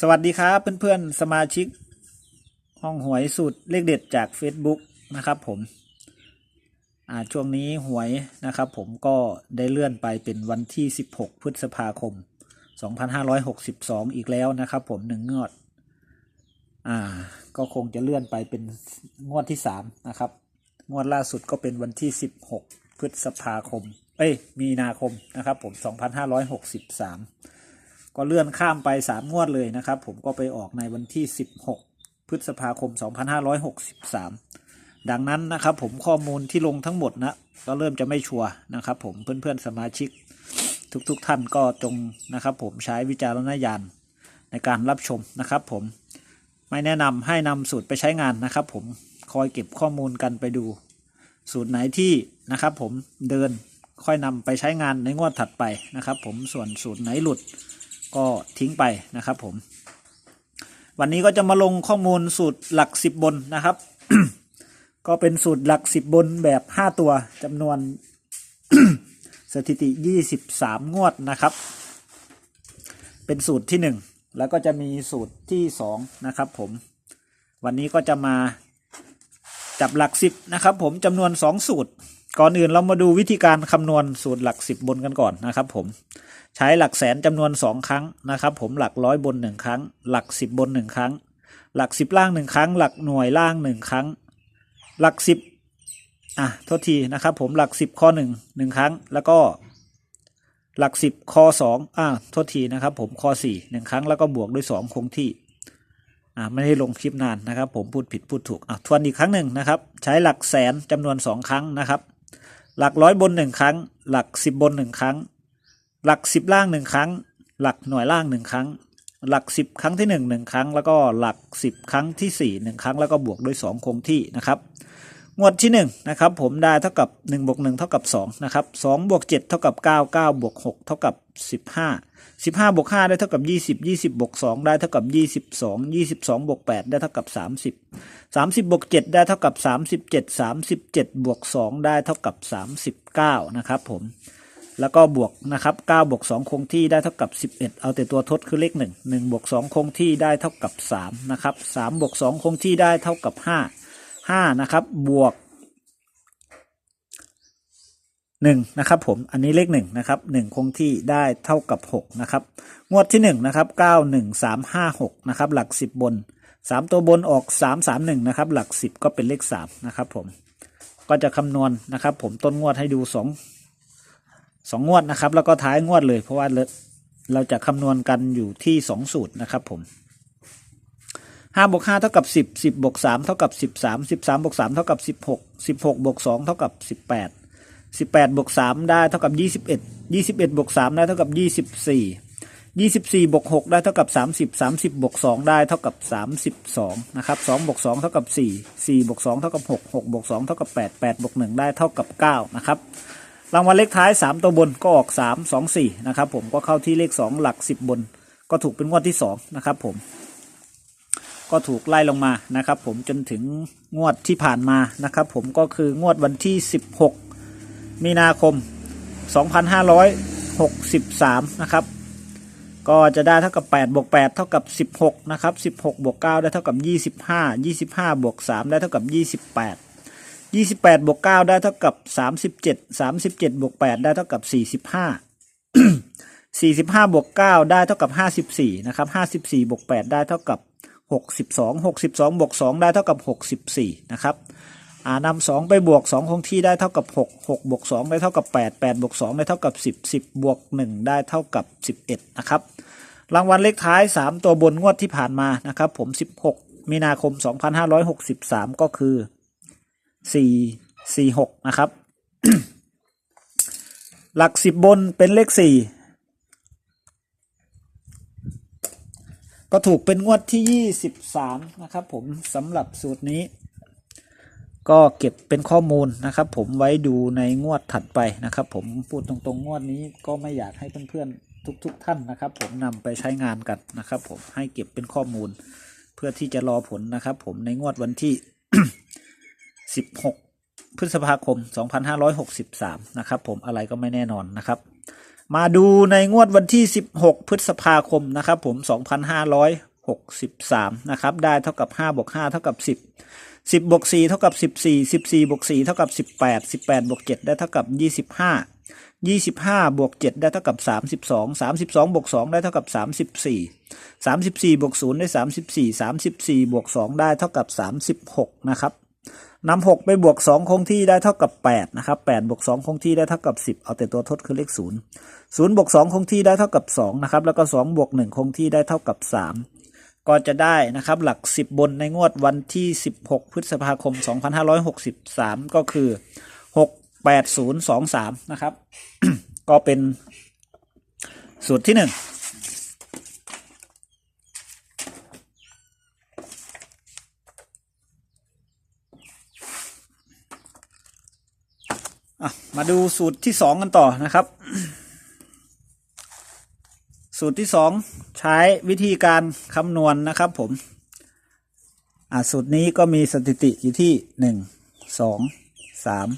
สวัสดีครับเพื่อนๆสมาชิก ห้องหวยสูตรเลขเด็ดจาก Facebook นะครับผมอ่าช่วงนี้หวยนะครับผมก็ได้เลื่อนไปเป็นวันที่ 16 พฤษภาคม 2562 อีกแล้วนะครับผมหนึ่งงวดอ่าก็คงจะเลื่อนไปเป็นงวดที่ 3 นะครับ งวดล่าสุดก็เป็นวันที่ 16 พฤษภาคม เอ้ยมีนาคมนะครับผม 2563 ก็เลื่อนข้ามไป 3 งวดเลยนะครับ ผมก็ไปออกในวันที่ 16 พฤษภาคม 2563 ดังนั้นนะครับผมข้อมูลที่ลงทั้งหมดนะก็เริ่มจะไม่ชัวร์นะครับ ผมเพื่อนๆสมาชิก ทุกๆท่านก็จงนะครับ ผมใช้วิจารณญาณในการรับชมนะครับ ผมไม่แนะนำให้นำสูตรไปใช้งานนะครับ ผมคอยเก็บข้อมูลกันไปดู สูตรไหนที่นะครับ ผมเดินค่อยนำไปใช้งานในงวดถัดไปนะครับ ผมส่วนสูตรไหนหลุด ก็ทิ้งไปนะครับผม วันนี้ก็จะมาลงข้อมูลสูตรหลักสิบบนนะครับ ก็เป็นสูตรหลักสิบบนแบบห้าตัวจำนวน สถิติยี่สิบสามงวดนะครับ เป็นสูตรที่หนึ่งแล้วก็จะมีสูตรที่สองนะครับผม วันนี้ก็จะมาจับหลักสิบนะครับผมจำนวนสองสูตร ก่อนอื่นเรามาดูวิธีการคำนวณสูตรหลักสิบบนกันก่อนนะครับผมใช้หลักแสนจำนวนสองครั้งนะครับผมหลักร้อยบนหนึ่งครั้ง หลักสิบบนหนึ่งครั้ง หลักสิบล่างหนึ่งครั้ง หลักหน่วยล่างหนึ่งครั้ง หลักสิบอะโทษทีนะครับผมหลักสิบข้อหนึ่งหนึ่งครั้ง แล้วก็หลักสิบข้อสองอะโทษทีนะครับผมข้อสี่หนึ่งครั้งแล้วก็บวกด้วยสองคงที่อ่าไม่ได้ลงคลิปนานนะครับ ผมพูดผิดพูดถูกอะทวนอีกครั้งหนึ่งนะครับ ใช้หลักแสนจำนวนสองครั้งนะครับ หลักร้อยบนหนึ่งครั้ง หลักสิบบนหนึ่งครั้ง หลักสิบล่างหนึ่งครั้ง หลักหน่วยล่างหนึ่งครั้ง หลักสิบครั้งที่หนึ่งหนึ่งครั้ง แล้วก็หลักสิบครั้งที่สี่หนึ่งครั้งแล้วก็บวกด้วยสองคงที่นะครับ งวดที่หนึ่งนะครับผมได้เท่ากับหนึ่งบวกหนึ่งเท่ากับสองนะครับสองบวกเจ็ดเท่ากับเก้าเก้าบวกหกเท่ากับสิบห้าสิบห้าบวกห้าได้เท่ากับยี่สิบยี่สิบบวกสองได้เท่ากับยี่สิบสองยี่สิบสองบวกแปดได้เท่ากับสามสิบสามสิบบวกเจ็ดได้เท่ากับสามสิบเจ็ดสามสิบเจ็ดบวกสองได้เท่ากับสามสิบเก้านะครับผมแล้วก็บวกนะครับ9บวก2คงที่ได้เท่ากับ 11 เอาแต่ตัวทดคือเลข 1 1บวก2คงที่ได้เท่ากับ3นะครับ3บวก2คงที่ได้เท่ากับ 5 5นะครับบวก1นะครับผมอันนี้เลข1นะครับ1คงที่ได้เท่ากับ6นะครับงวดที่1นะครับ9 1 3 5 6นะครับหลัก10บบน3ตัวบนออก3 3 1นะครับหลัก10ก็เป็นเลข3นะครับผมก็จะคำนวณนะครับผมต้นงวดให้ดู2สองงวดนะครับแล้วก็ท้ายงวดเลยเพราะว่าเราเราจะคำนวณกันอยู่ที่สองสูตรนะครับผม ห้าบวกห้าเท่ากับสิบสิบบวกสามเท่ากับสิบสามสิบสามบวกสามเท่ากับสิบหกสิบหกบวกสองเท่ากับสิบแปดสิบแปดบวกสามได้เท่ากับยี่สิบเอ็ดยี่สิบเอ็ดบวกสามได้เท่ากับยี่สิบสี่ยี่สิบสี่บวกหกได้เท่ากับสามสิบสามสิบบวกสองได้เท่ากับสามสิบสองนะครับสองบวกสองเท่ากับสี่สี่บวกสองเท่ากับหกหกบวกสองเท่ากับแปดแปดบวกหนึ่งได้เท่ากับเก้านะครับรางวัลเลขท้าย3ตัวบนก็ออก3 2 4นะครับผมก็เข้าที่เลข2หลัก10บบน ก็ถูกเป็นงวดที่2นะครับผม ก็ถูกไล่ลงมานะครับ ผมจนถึงงวดที่ผ่านมานะครับ ผมก็คืองวดวันที่ 16 มีนาคม 2563 นะครับ ก็จะได้เท่ากับ8บวก8เท่ากับ 16 นะครับ 16บวก9ได้เท่ากับ 25 25บวก3ได้เท่ากับ 28ยี่สิบแปดบวกเก้าได้เท่ากับสามสิบเจ็ดสามสิบเจ็ดบวกแปดได้เท่ากับสี่สิบห้าสี่สิบห้าบวกเก้าได้เท่ากับห้าสิบสี่นะครับห้าสิบสี่บวกแปดได้เท่ากับ หกสิบสองหกสิบสองบวกสองได้เท่ากับหกสิบสี่นะครับอ่านำสองไปบวกสองคงที่ได้เท่ากับหกหกบวกสองได้เท่ากับแปดแปดบวกสองได้เท่ากับสิบสิบบวกหนึ่งได้เท่ากับสิบเอ็ดนะครับ รางวัลเลขท้ายสามตัวบนงวดที่ผ่านมานะครับ ผมสิบหกมีนาคมสองพันห้าร้อยหกสิบสามก็คือสี่สี่หกนะครับ หลักสิบบนเป็นเลขสี่ ก็ถูกเป็นงวดที่ยี่สิบสามนะครับผมสำหรับสูตรนี้ ก็เก็บเป็นข้อมูลนะครับ ผมไว้ดูในงวดถัดไปนะครับ ผมพูดตรงๆ งวดนี้ก็ไม่อยากให้เพื่อนๆ ทุกๆท่านนะครับ ผมนำไปใช้งานกันนะครับ ผมให้เก็บเป็นข้อมูล เพื่อที่จะรอผลนะครับ ผมในงวดวันที่ 16 พฤษภาคม 2563 นะครับ ผมอะไรก็ไม่แน่นอนนะครับ มาดูในงวดวันที่ 16 พฤษภาคมนะครับผม 2563 นะครับ ได้เท่ากับ5บวก5เท่ากับ 10 10บวก4เท่ากับ 14 14บวก4เท่ากับ 18 18บวก7ได้เท่ากับ 25 25บวก7ได้เท่ากับ 32 32บวก2ได้เท่ากับ 34 34บวก0ได้ 34 34บวก2ได้เท่ากับ 36 นะครับ นำ6ไปบวก2คงที่ได้เท่ากับ8นะครับ8บวก2คงที่ได้เท่ากับ10เอาแต่ตัวทดคือเลข0 0บวก2คงที่ได้เท่ากับ2นะครับแล้วก็2บวก1คงที่ได้เท่ากับ3ก็จะได้นะครับหลัก 10 บนในงวดวันที่ 16 พฤษภาคม 2563 ก็คือ 68023 นะครับ ก็เป็นสูตรที่ 1 มาดูสูตรที่สองกันต่อนะครับ สูตรที่สองใช้วิธีการคำนวณนะครับ ผมอะสูตรนี้ก็มีสถิติอยู่ที่หนึ่งสองสาม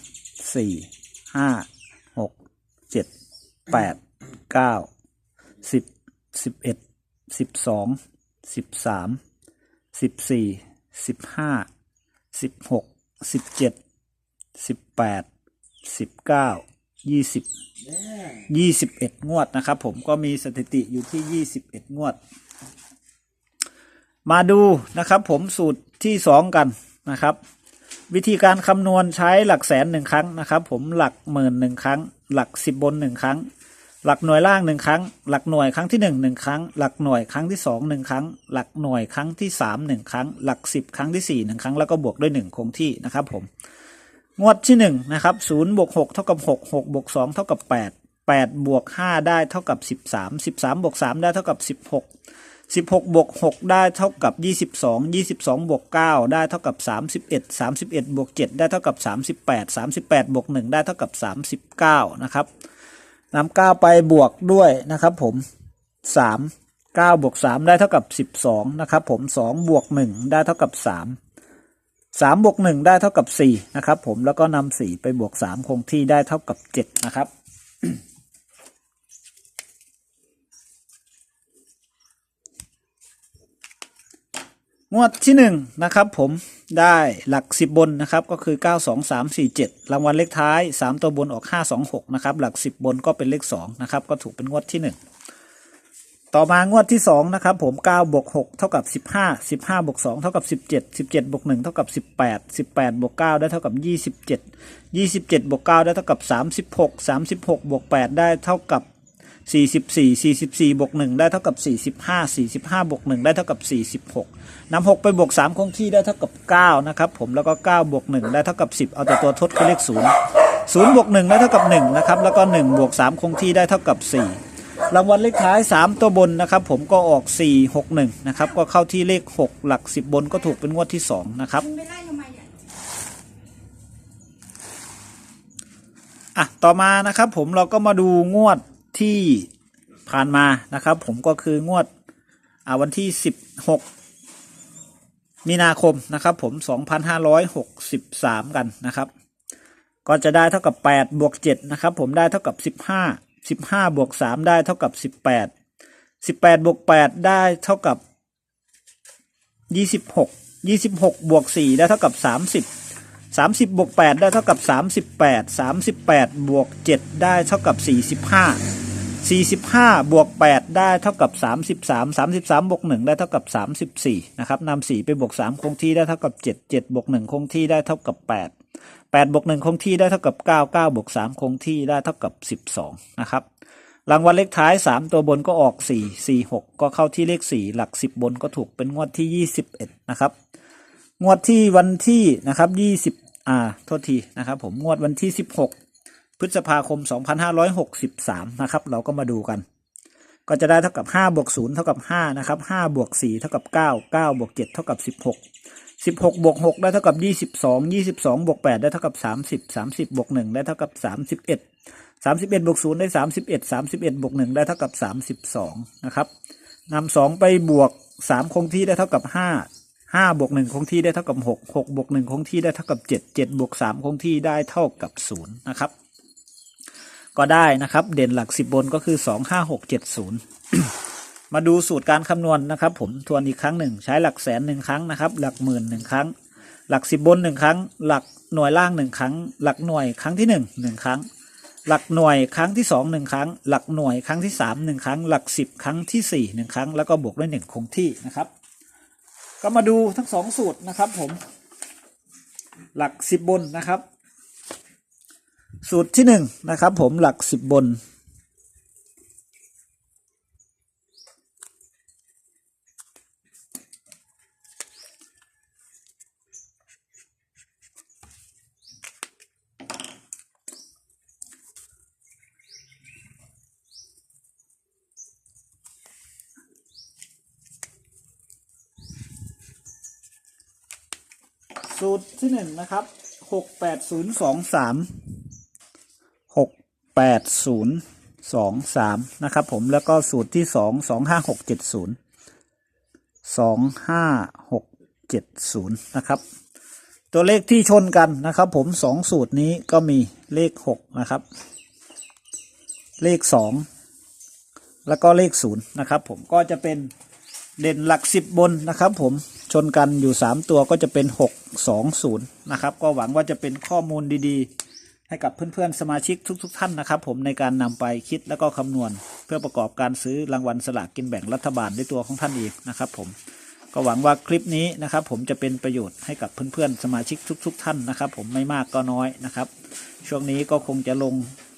สี่ห้าหกเจ็ดแปดเก้าสิบสิบเอ็ดสิบสองสิบสามสิบสี่สิบห้าสิบหกสิบเจ็ดสิบแปด สิบเก้ายี่สิบยี่สิบเอ็ดงวดนะครับผมก็มีสถิติอยู่ที่ยี่สิบเอ็ดงวด มาดูนะครับผมสูตรที่สองกันนะครับ วิธีการคำนวณใช้หลักแสนหนึ่งครั้งนะครับ ผมหลักหมื่นหนึ่งครั้ง หลักสิบบนหนึ่งครั้ง หลักหน่วยล่างหนึ่งครั้ง หลักหน่วยครั้งที่หนึ่งหนึ่งครั้ง หลักหน่วยครั้งที่สองหนึ่งครั้ง หลักหน่วยครั้งที่สามหนึ่งครั้ง หลักสิบครั้งที่สี่หนึ่งครั้งแล้วก็บวกด้วยหนึ่งคงที่นะครับผม งวดที่หนึ่งนะครับศูนย์บวกหกเท่ากับหกหกบวกสองเท่ากับแปดแปดบวกห้าได้เท่ากับสิบสามสิบสามบวกสามได้เท่ากับสิบหกสิบหกบวกหกได้เท่ากับยี่สิบสองยี่สิบสองบวกเก้าได้เท่ากับสามสิบเอ็ดสามสิบเอ็ดบวกเจ็ดได้เท่ากับสามสิบแปดสามสิบแปดบวกหนึ่งได้เท่ากับสามสิบเก้านะครับนำเก้าไปบวกด้วยนะครับผมสามเก้าบวกสามได้เท่ากับสิบสองนะครับผมสองบวกหนึ่งได้เท่ากับสามสามบวกหนึ่งได้เท่ากับสี่นะครับผมแล้วก็นำสี่ไปบวกสามคงที่ได้เท่ากับเจ็ดนะครับงวดที่หนึ่งนะครับผมได้หลักสิบบนนะครับก็คือเก้าสองสามสี่เจ็ดรางวัลเลขท้ายสามตัวบนออกห้าสองหกนะครับหลักสิบบนก็เป็นเลขสองนะครับก็ถูกเป็นงวดที่หนึ่ง ต่อมางวดที่สองนะครับ ผมเก้าบวกหกเท่ากับสิบห้าสิบห้าบวกสองเท่ากับสิบเจ็ดสิบเจ็ดบวกหนึ่งเท่ากับสิบแปดสิบแปดบวกเก้าได้เท่ากับยี่สิบเจ็ดยี่สิบเจ็ดบวกเก้าได้เท่ากับสามสิบหกสามสิบหกบวกแปดได้เท่ากับสี่สิบสี่สี่สิบสี่บวกหนึ่งได้เท่ากับสี่สิบห้าสี่สิบห้าบวกหนึ่งได้เท่ากับสี่สิบหกนำหกไปบวกสามคงที่ได้เท่ากับเก้านะครับ ผมแล้วก็เก้าบวกหนึ่งได้เท่ากับสิบเอาแต่ตัวทดคือเลขศูนย์ศูนย์บวกหนึ่งได้เท่ากับหนึ่งนะครับ แล้วก็หนึ่งบวกสามคงที่ได้เท่ากับสี่ รางวัลเลขท้าย 3 ตัวบนนะครับ ผมก็ออก 4 6 1 นะครับ ก็เข้าที่เลข 6 หลัก 10 บนก็ถูกเป็นงวดที่ 2 นะครับอะอะต่อมานะครับผมเราก็มาดูงวดที่ผ่านมานะครับ ผมก็คืองวดอ่าวันที่ 16 มีนาคมนะครับ ผม 2563 กันนะครับ ก็จะได้เท่ากับ 8 บวก 7 นะครับ ผมได้เท่ากับ 15 15บวก3ได้เท่ากับ 18 18บวก8ได้เท่ากับ 26 26บวก4ได้เท่ากับ 30 30บวก8ได้เท่ากับ 38 38บวก7ได้เท่ากับ 45 45 บวก 8 ได้เท่ากับ 33 33 บวก 1 ได้เท่ากับ 34 นะครับนำ4ไปบวก 3 คงที่ได้เท่ากับ 7 7 บวก 1 คงที่ได้เท่ากับ 8 8บวก1คงที่ได้เท่ากับ 9 9บวก3คงที่ได้เท่ากับ 12 นะครับ รางวัลเลขท้าย 3 ตัวบนก็ออก 4 4 6 ก็เข้าที่เลข 4 หลัก 10 บนก็ถูกเป็นงวดที่ 21 นะครับ งวดที่วันที่นะครับ 20 อ่า โทษทีนะครับผมงวดวันที่ 16 พฤษภาคม 2563 นะครับ เราก็มาดูกัน ก็จะได้เท่ากับ5บวก0เท่ากับ5นะครับ5บวก4เท่ากับ 9 9บวก7เท่ากับ 16 16บวก6ได้เท่ากับ22 22บวก8ได้เท่ากับ30 30บวก1ได้เท่ากับ31 31บวก0ได้31 31บวก1ได้เท่ากับ32นะครับนำ2ไปบวก3คงที่ได้เท่ากับ5 5บวก1คงที่ได้เท่ากับ6 6บวก1คงที่ได้เท่ากับ7 7บวก3คงที่ได้เท่ากับ0นะครับ ก็ได้นะครับ เด่นหลักสิบบนก็คือสองห้าหกเจ็ดศูนย์ มาดูสูตรการคำนวณนะครับ ผมทวนอีกครั้งหนึ่งใช้หลักแสนหนึ่งครั้งนะครับ หลักหมื่นหนึ่งครั้ง หลักสิบบนหนึ่งครั้ง หลักหน่วยล่างหนึ่งครั้ง หลักหน่วยครั้งที่หนึ่งหนึ่งครั้ง หลักหน่วยครั้งที่สองหนึ่งครั้ง หลักหน่วยครั้งที่สามหนึ่งครั้ง หลักสิบครั้งที่สี่หนึ่งครั้ง แล้วก็บวกด้วยหนึ่งคงที่นะครับ ก็มาดูทั้งสองสูตรนะครับ ผม หลักสิบบนนะครับ สูตรที่หนึ่งนะครับ ผมหลักสิบบน สูตรที่หนึ่งนะครับหกแปดศูนย์สองสามหกแปดศูนย์สองสามนะครับผมแล้วก็สูตรที่สองสองห้าหกเจ็ดศูนย์สองห้าหกเจ็ดศูนย์นะครับ ตัวเลขที่ชนกันนะครับผมสองสูตรนี้ก็มีเลขหกนะครับ เลขสองแล้วก็เลขศูนย์นะครับผมก็จะเป็น เด่นหลักสิบบนนะครับผมชนกันอยู่3ตัวก็จะเป็น6 2 0นะครับ ก็หวังว่าจะเป็นข้อมูลดีๆ ให้กับเพื่อนๆสมาชิกทุก ๆ ท่านนะครับ ผมในการนำไปคิดแล้วก็คำนวณ เพื่อประกอบการซื้อรางวัลสลากกินแบ่งรัฐบาลด้วยตัวของท่านเองนะครับ ผมก็หวังว่าคลิปนี้นะครับ ผมจะเป็นประโยชน์ให้กับเพื่อนๆสมาชิกทุก ๆท่านนะครับ ผมไม่มากก็น้อยนะครับ ช่วงนี้ก็คงจะลง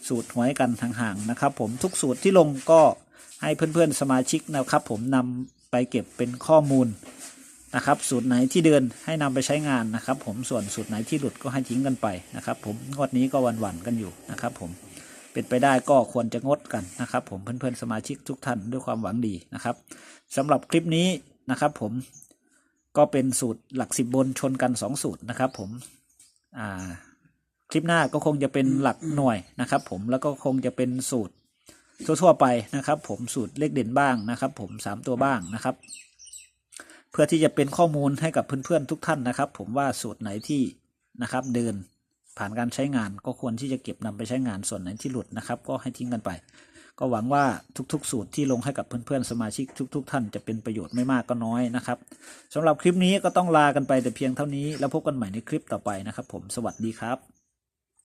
สูตรหวยกันห่างๆนะครับ ผมทุกสูตรที่ลงก็ให้เพื่อนๆสมาชิกนะครับ ผมนำ ไปเก็บเป็นข้อมูลนะครับ สูตรไหนที่เดินให้นำไปใช้งานนะครับ ผมส่วนสูตรไหนที่หลุดก็ให้ทิ้งกันไปนะครับ ผมงวดนี้ก็หวันๆกันอยู่นะครับ ผมเป็นไปได้ก็ควรจะงดกันนะครับ ผมเพื่อนๆสมาชิกทุกท่านด้วยความหวังดีนะครับสำหรับคลิปนี้นะครับ ผมก็เป็นสูตรหลักสิบบนชนกันสองสูตรนะครับ ผมอ่าคลิปหน้าก็คงจะเป็นหลักหน่วยนะครับ ผมแล้วก็คงจะเป็นสูตร ทั่วๆไปนะครับผมสูตรเลขเด่นบ้างนะครับ ผมสามตัวบ้างนะครับ เพื่อที่จะเป็นข้อมูลให้กับเพื่อนๆทุกท่านนะครับ ผมว่าสูตรไหนที่นะครับ เดินผ่านการใช้งานก็ควรที่จะเก็บนำไปใช้งานส่วนไหนที่หลุดนะครับ ก็ให้ทิ้งกันไป ก็หวังว่าทุกๆ สูตรที่ลงให้กับเพื่อนๆสมาชิกทุก ๆ ท่านจะเป็นประโยชน์ไม่มากก็น้อยนะครับสำหรับคลิปนี้ก็ต้องลากันไปแต่เพียงเท่านี้แล้วพบกันใหม่ในคลิปต่อไปนะครับ ผมสวัสดีครับ